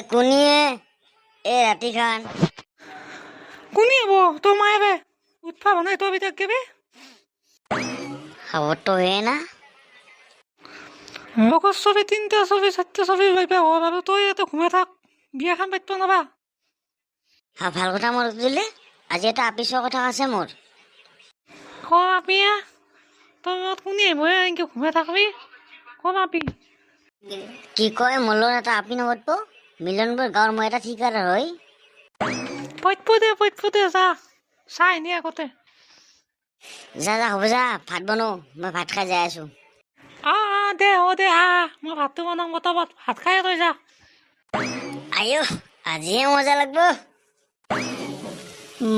এ কুনিয়ে এ ৰাতি খান কোনে হব তোর মায়ে বে উৎফা বানাই তো বিতাক কে বে খাবৰটো হে না। লগৰ ছবি তিনিটা ছবি চাৰিটা ছবি ভাবিবা হ'ল আৰু তই ইয়াতে ঘুমাই থাক বিয়াখন পাতিব নাবা হা ভালো কথা মনত দিলে আজি এটা আপিছৰ কথা আছে মোৰ। ক আপিয়া? তই কোনে এ, এনেকে ঘুমাই থাকবি। কম আপি কি কয় মোৰ লগত এটা আপি নগতব মিলনপুৰ গাঁৱৰ মই এটা ঠিকাদাৰ হয় পইতব দে পইতব দে যা চাই নি আগতে যা যা হ'ব যা ভাত বনাওঁ মই ভাত খাই যাই আছোঁ। আ আ দে হ'ব দে আহ মই ভাতটো বনাম পটাপট ভাত খাই তই যা। আইও আজিহে মজা লাগব।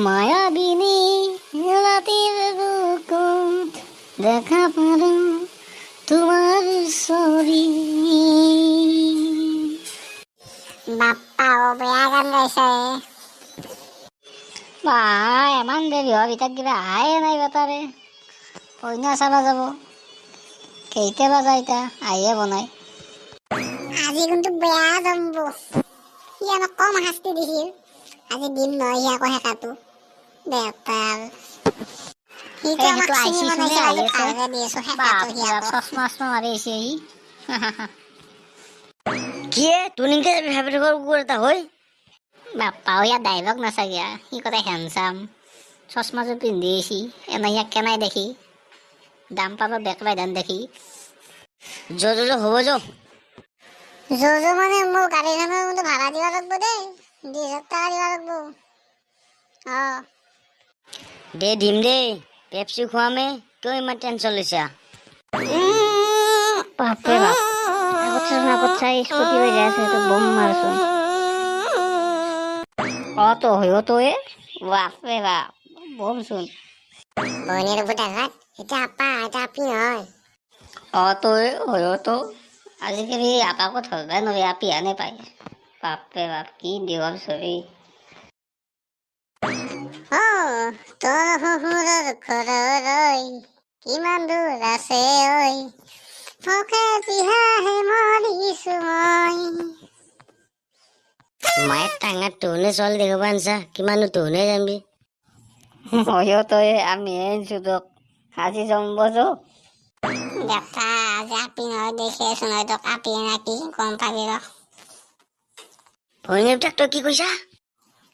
মায়াবিনী রাতের বুকুত দেখা পারো তোমার ছবি ও গাইছে বা ইমান দেৰি হোৱা ভিতৰত কিবা আহে নাই বেটাৰে কইনা চাবা যাব। কেইটা বাজা এতিয়া আহিয়ে বনাই। আজি কিন্তু বেয়া জমব। সি আমাক কম শাস্তি দিছিল। আজি দিম নহয় সি আকৌ সি আকৌ। চশমা চশমা মাৰি আহিছে সি কি তোৰ নিকে ভাবি থাকৰ কুকুৰ এটা হয় বাপ্পা ইয়াত ডাইলগ নাচাগিয়া সি কতে হেণ্ডচাম চশমাযোৰ পিন্ধি আহিছি এনে ইয়াক কেনাই দেখি। দাম পাব বেক বাইদান দেখি। য' য' য' হ'ব য' জোজো মানে মোৰ গাড়ীখনৰ কিন্তু ভাড়া দিব লাগিব দেই। দুই হাজাৰ টকা দিব লাগিব। অ। দে দিম দেই। পেপচি খুৱামে। কিয় ইমান টেনশ্যন লৈছা। বাপৰে বাপ চোন আগত চাই স্কুটি হৈ যাই আছে এইটো বম মাৰচোন অ তো হয় তই বাপৰে বাপ বমচোন বনীৰ বুটা ঘাট এতিয়া আপা এতিয়া আপি নহয় অ তই হয় তো আজিকালি আপাকো ধৰবাই নোৱাৰি আপি হানে পায় বাপৰে বাপ কি দীঘল ছবি অ তোৰ শহুৰৰ ঘৰলৈ কিমান দূৰ আছে ঐ ভোকে পিহাহে মৰিছো মই মায়ে টাঙাত তোহনে ছোৱালী দেখিব আনছা কিমানো তোহনে যাবি হয় তই আমি তোক আজি যো দেখা আজি আপি নহয় দেখি আছো নহয় তোক আপি নাকি গম পাবি ৰ। ভৈনীয়েক তই কি কৈছা?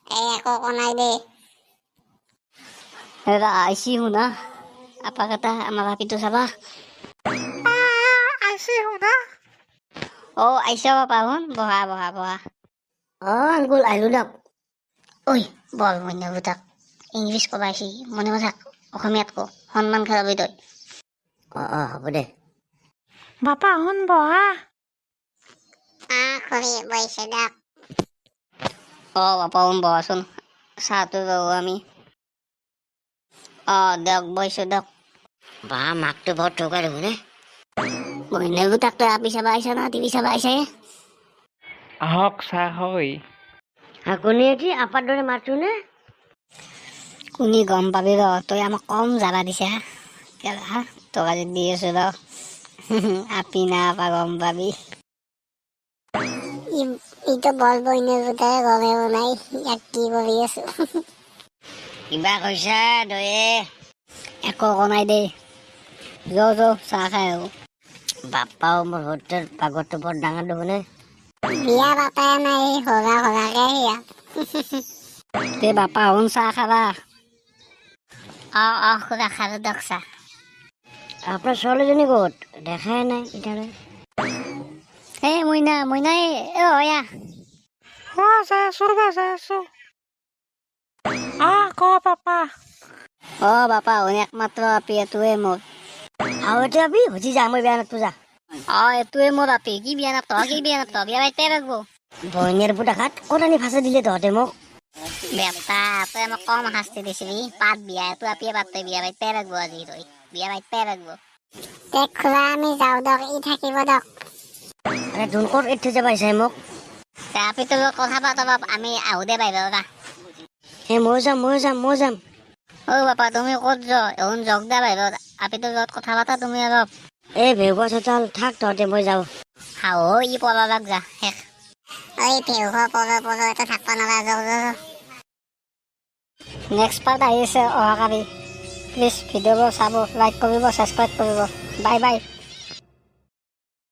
এই একো একো নাই দেই। হেৰা আইছি শুনা আপাক এটা আমাৰ হাপিটো চাবা। আইছি শুনা অ আইছা বাপা শুন বহা বহা বহা। অ আংকুল আহিলো দিয়ক। ঐ বল মন্য বুটাক ইংলিছ ক'বা আইছি মনে মনে থাক অসমীয়াত ক সন্মান খেলাবি তই। অ অ হ'ব দে। বাপা শুন বহা। আহ খুৰী বহিছে দিয়ক। অ বাপা শুন বহাচোন চাহটো যাওঁ আমি। অ দিয়ক বহিছোঁ দিয়ক। বা মাকটো বৰ ঠগাই দেখোনে মহিনে বুটাক তই আপি চাবা আহিছা না টিভি চাবা আহিছে আহক চাহ হয় হাকুনি কি আপাৰ দৰে মাতো নে কোনি গম পাবি ৰ তই আমাক কম জাবা দিছা কেলা তোক আজি দি আছো ৰ আপি না আপা গম পাবি ই- ইটো বল বইনৰ বুটাই গমেও নাই ইয়াক কি কৰি আছো কিবা কৈছা দয়ে একো কোৱা নাই দেই যৌ যৌ চাহ খাই আহো বাপ্পাও মোৰ হোটেল পাগৰটো বৰ ডাঙৰ দেখোনে বিয়া পাতাই নাই সগা সগাকে সেয়া তে বাপা আহোন চাহ খাবা। অ অ খুৰা খালো দিয়ক চাহ। আপোনাৰ ছোৱালীজনী ক'ত? দেখাই নাই এতিয়ালৈ এ মইনা মইনা এ এ হয়া অ যাই আছো ৰ'বা যাই আছো। আহ ক পাপা? অ বাপা শুন একমাত্ৰ আপি এইটোৱে আপি সুধি যা মই বেয়া নাপাওঁ যা। অ এইটোৱে মোৰ আপি কি বিয়া নাপাওঁ কি বিয়া নাপাওঁ বিয়া পাইতে লাগব বইনীৰ পুতা খাত ক'ত আনি ফাঁচি দিলে তহঁতে মোক? বেটা তই আমাক কম শাস্তি দিছিলি পাত বিয়া এইটো আপিয়ে পাত তই বিয়া পাইতে লাগব আজি তই বিয়া পাইতে লাগব তে খোলা আমি যাওঁ দক ই থাকিব দক। ধোন ক'ত এৰি থৈ যাবা মোক? তে আপিটোৰ লগত কথা পাত আমি আহো দে বাহিৰৰ পৰা হে ময়ো যাম ময়ো যাম ময়ো যাম। অ বাপা তুমি ক'ত যোৱা এখন জগ দা বাহিৰত আপিটোৰ লগত কথা পাতা তুমি অলপ। এই ভেগুৱা চোতাল থাক তহঁতে মই যাওঁ। হাও ই পলালাক যা শেষ। ঐ পেহুহ পল পল এটা থাকবা নৰা যাওঁ যাওঁ নেক্সট পাৰ্ট আহি আছে অহাকালি প্লিজ ভিডিঅ'বোৰ চাব লাইক কৰিব ছাবস্ক্ৰাইব কৰিব। Bye bye